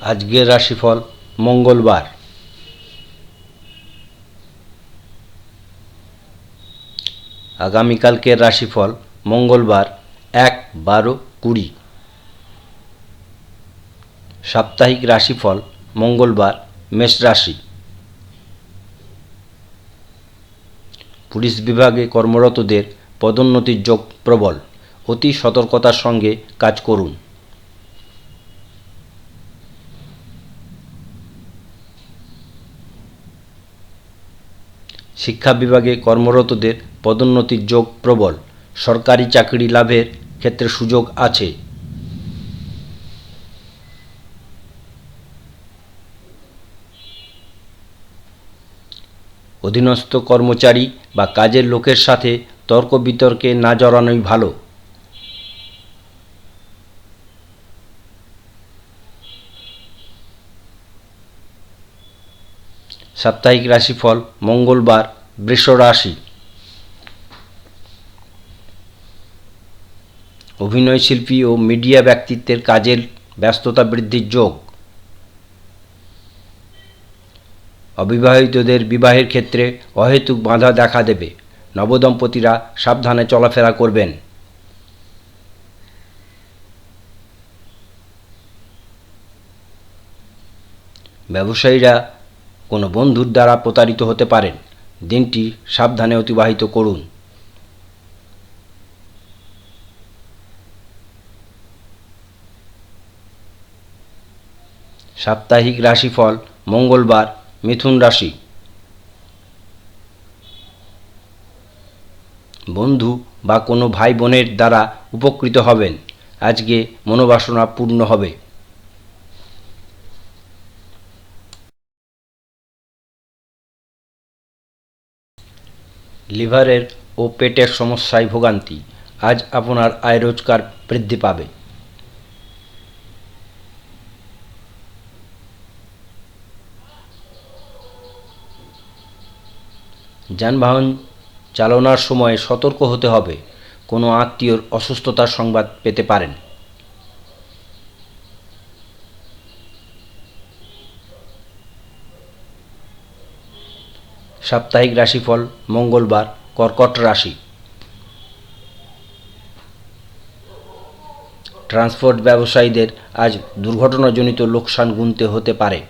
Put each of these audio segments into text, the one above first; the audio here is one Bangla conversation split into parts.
আজকের রাশিফল মঙ্গলবার। আগামীকালকের রাশিফল মঙ্গলবার এক বারো কুড়ি। সাপ্তাহিক রাশিফল মঙ্গলবার মেষ রাশি। পুলিশ বিভাগে কর্মরতদের পদোন্নতির যোগ প্রবল। অতি সতর্কতার সঙ্গে কাজ করুন। শিক্ষা বিভাগে কর্মরতদের পদোন্নতির যোগ প্রবল। সরকারি চাকরি লাভের ক্ষেত্রে সুযোগ আছে। অধীনস্থ কর্মচারী বা কাজের লোকের সাথে তর্ক বিতর্কে না জড়ানোই ভালো। সাপ্তাহিক রাশিফল মঙ্গলবার, বৃষ রাশি। অভিনয়শিল্পী ও মিডিয়া ব্যক্তিত্বের কাজের ব্যস্ততা বৃদ্ধির যোগ। অবিবাহিতদের বিবাহের ক্ষেত্রে অহেতুক বাধা দেখা দেবে। নবদম্পতিরা সাবধানে চলাফেরা করবেন। ব্যবসায়ীরা কোনো বন্ধুর দ্বারা প্রতারিত হতে পারেন। দিনটি সাবধানে অতিবাহিত করুন। সাপ্তাহিক রাশিফল মঙ্গলবার, মিথুন রাশি। বন্ধু বা কোনো ভাই বোনের দ্বারা উপকৃত হবেন। আজকে মনোবাসনা পূর্ণ হবে। লিভারের ও পেটের সমস্যায় ভোগান্তি। আজ আপনার আয় রোজগার বৃদ্ধি পাবে। যানবাহন চালনার সময় সতর্ক হতে হবে। কোনো আত্মীয়র অসুস্থতার সংবাদ পেতে পারেন। সাপ্তাহিক রাশিফল মঙ্গলবার, কর্কট রাশি। ট্রান্সপোর্ট ব্যবসায়ীদের আজ দুর্ঘটনাজনিত লোকসান গুনতে হতে পারে।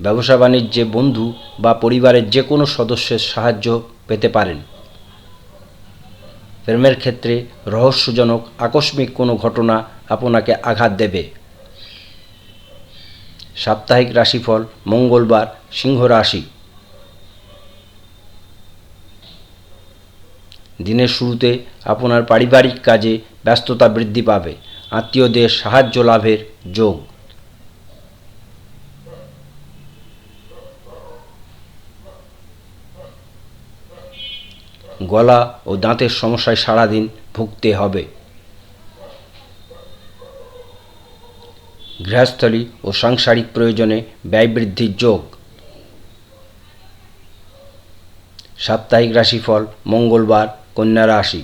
ব্যবসা বাণিজ্যে বন্ধু বা পরিবারের যে কোনো সদস্যের সাহায্য পেতে পারেন। প্রেমের ক্ষেত্রে রহস্যজনক, আকস্মিক কোনো ঘটনা আপনাকে আঘাত দেবে। সাপ্তাহিক রাশিফল মঙ্গলবার, সিংহ রাশি। দিনের শুরুতে আপনার পারিবারিক কাজে ব্যস্ততা বৃদ্ধি পাবে, আত্মীয়দের সাহায্য লাভের যোগ। গলা ও দাঁতের সমস্যায় সারাদিন ভুগতে হবে। গৃহস্থলী ও সাংসারিক প্রয়োজনে ব্যয় বৃদ্ধির যোগ। সাপ্তাহিক রাশিফল, মঙ্গলবার, কন্যা রাশি।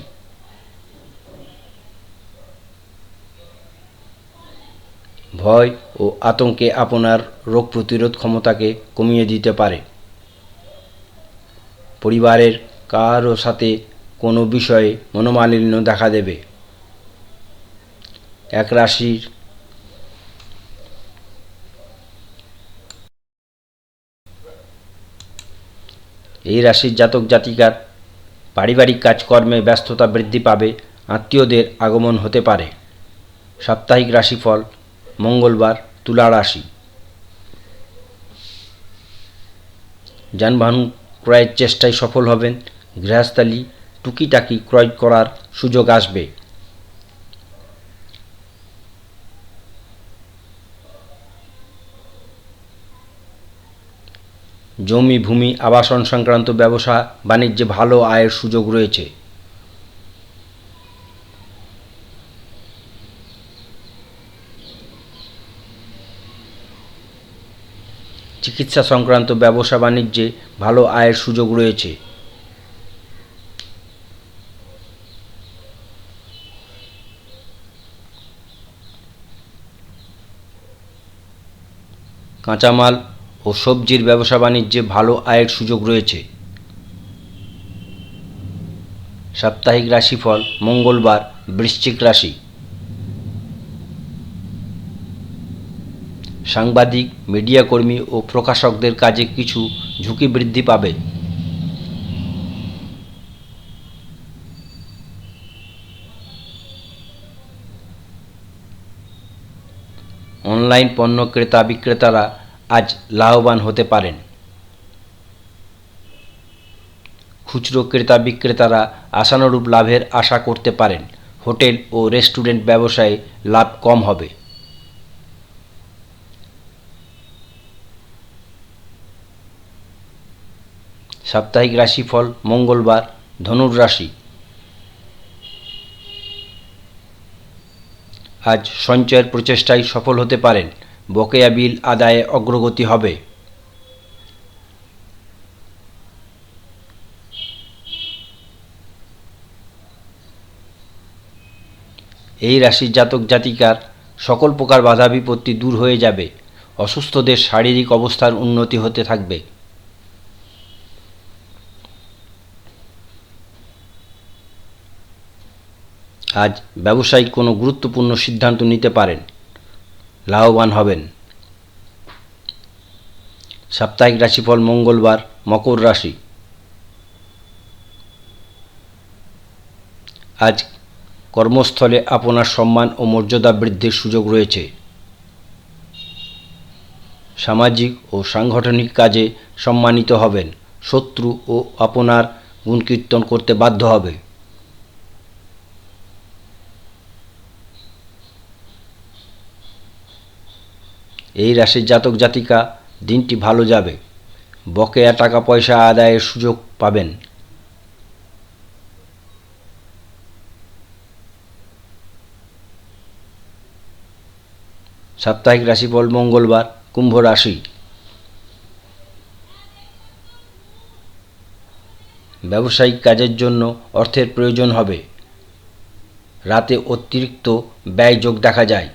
ভয় ও আতঙ্কে আপনার রোগ প্রতিরোধ ক্ষমতাকে কমিয়ে দিতে পারে। পরিবারের কারও সাথে কোনো বিষয়ে মনোমালিন্য দেখা দেবে। এক রাশির এই রাশির জাতক জাতিকার পারিবারিক কাজকর্মে ব্যস্ততা বৃদ্ধি পাবে, আত্মীয়দের আগমন হতে পারে। সাপ্তাহিক রাশিফল, মঙ্গলবার, তুলা রাশি। যানবাহন ক্রয়ের চেষ্টায় সফল হবেন, গৃহস্থালী টুকিটাকি ক্রয় করার সুযোগ আসবে। জমি, ভূমি, আবাসন সংক্রান্ত ব্যবসা, বাণিজ্যে ভালো আয়ের সুযোগ রয়েছে। চিকিৎসা সংক্রান্ত ব্যবসা, বাণিজ্যে ভালো আয়ের সুযোগ রয়েছে। কাঁচামাল ও সবজির ব্যবসা বাণিজ্যে ভালো আয়ের সুযোগ রয়েছে। সাপ্তাহিক রাশিফল মঙ্গলবার, বৃশ্চিক রাশি। সাংবাদিক, মিডিয়া কর্মী ও প্রকাশকদের কাজে কিছু ঝুঁকি বৃদ্ধি পাবে। অনলাইন পণ্য ক্রেতা বিক্রেতারা আজ লাভবান হতে পারেন। খুচরো ক্রেতা বিক্রেতারা আশানুরূপ লাভের আশা করতে পারেন। হোটেল ও রেস্টুরেন্ট ব্যবসায় লাভ কম হবে। সাপ্তাহিক রাশিফল মঙ্গলবার, ধনুর রাশি। আজ সঞ্চয়ের প্রচেষ্টায় সফল হতে পারেন। বকেয়া বিল আদায়ে অগ্রগতি হবে। এই রাশির জাতক জাতিকার সকল প্রকার বাধা বিপত্তি দূর হয়ে যাবে। অসুস্থদের শারীরিক অবস্থার উন্নতি হতে থাকবে। আজ ব্যবসায়িক কোনো গুরুত্বপূর্ণ সিদ্ধান্ত নিতে পারেন। লাভবান হবেন। সাপ্তাহিক রাশিফল মঙ্গলবার, মকর রাশি। আজ কর্মস্থলে আপনার সম্মান ও মর্যাদা বৃদ্ধির সুযোগ রয়েছে। সামাজিক ও সাংগঠনিক কাজে সম্মানিত হবেন। শত্রু ও আপনার গুণকীর্তন করতে বাধ্য হবে। এই রাশির জাতক জাতিকা দিনটি ভালো যাবে। বকেয়া টাকা পয়সা আদায়ের সুযোগ পাবেন। সাপ্তাহিক রাশিফল মঙ্গলবার, কুম্ভ রাশি। ব্যবসায়িক কাজের জন্য অর্থের প্রয়োজন হবে। রাতে অতিরিক্ত ব্যয় যোগ দেখা যায়।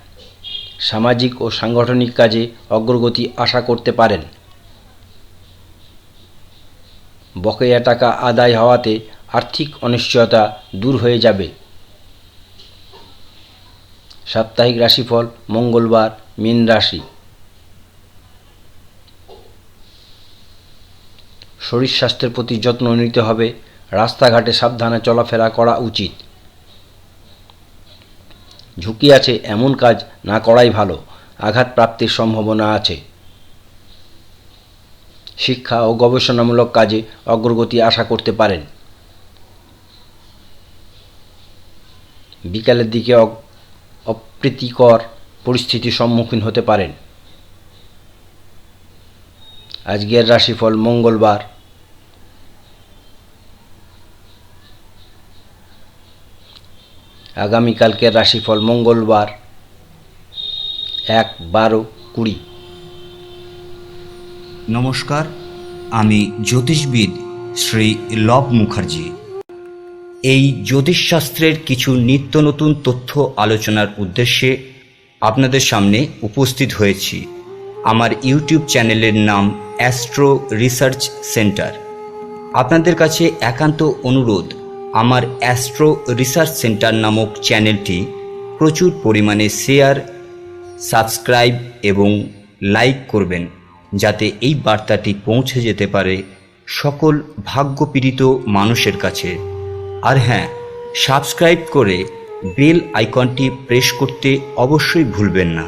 সামাজিক ও সাংগঠনিক কাজে অগ্রগতি আশা করতে পারেন। বকেয়া টাকা আদায় হওয়াতে আর্থিক অনিশ্চয়তা দূর হয়ে যাবে। সাপ্তাহিক রাশিফল মঙ্গলবার, মীন রাশি। শরীর স্বাস্থ্যের প্রতি যত্ন নিতে হবে। রাস্তাঘাটে সাবধানে চলাফেরা করা উচিত। ঝুঁকি আছে? এমন কাজ না করাই ভালো। আঘাত প্রাপ্তির সম্ভাবনা আছে। শিক্ষা ও গবেষণামূলক কাজে অগ্রগতি আশা করতে পারেন। বিকালের দিকে অপ্রীতিকর পরিস্থিতির সম্মুখীন হতে পারেন। আজকের রাশিফল মঙ্গলবার। আগামীকালকের রাশিফল মঙ্গলবার, এক বারো কুড়ি। নমস্কার, আমি জ্যোতিষবিদ শ্রী লব মুখার্জি। এই জ্যোতিষশাস্ত্রের কিছু নিত্য নতুন তথ্য আলোচনার উদ্দেশ্যে আপনাদের সামনে উপস্থিত হয়েছি। আমার ইউটিউব চ্যানেলের নাম অ্যাস্ট্রো রিসার্চ সেন্টার। আপনাদের কাছে একান্ত অনুরোধ আমার অ্যাস্ট্রো রিসার্চ সেন্টার নামক চ্যানেলটি প্রচুর পরিমাণে শেয়ার, সাবস্ক্রাইব এবং লাইক করবেন, যাতে এই বার্তাটি পৌঁছে যেতে পারে সকল ভাগ্যপীড়িত মানুষের কাছে। আর হ্যাঁ সাবস্ক্রাইব করে বেল আইকনটি প্রেস করতে অবশ্যই ভুলবেন না।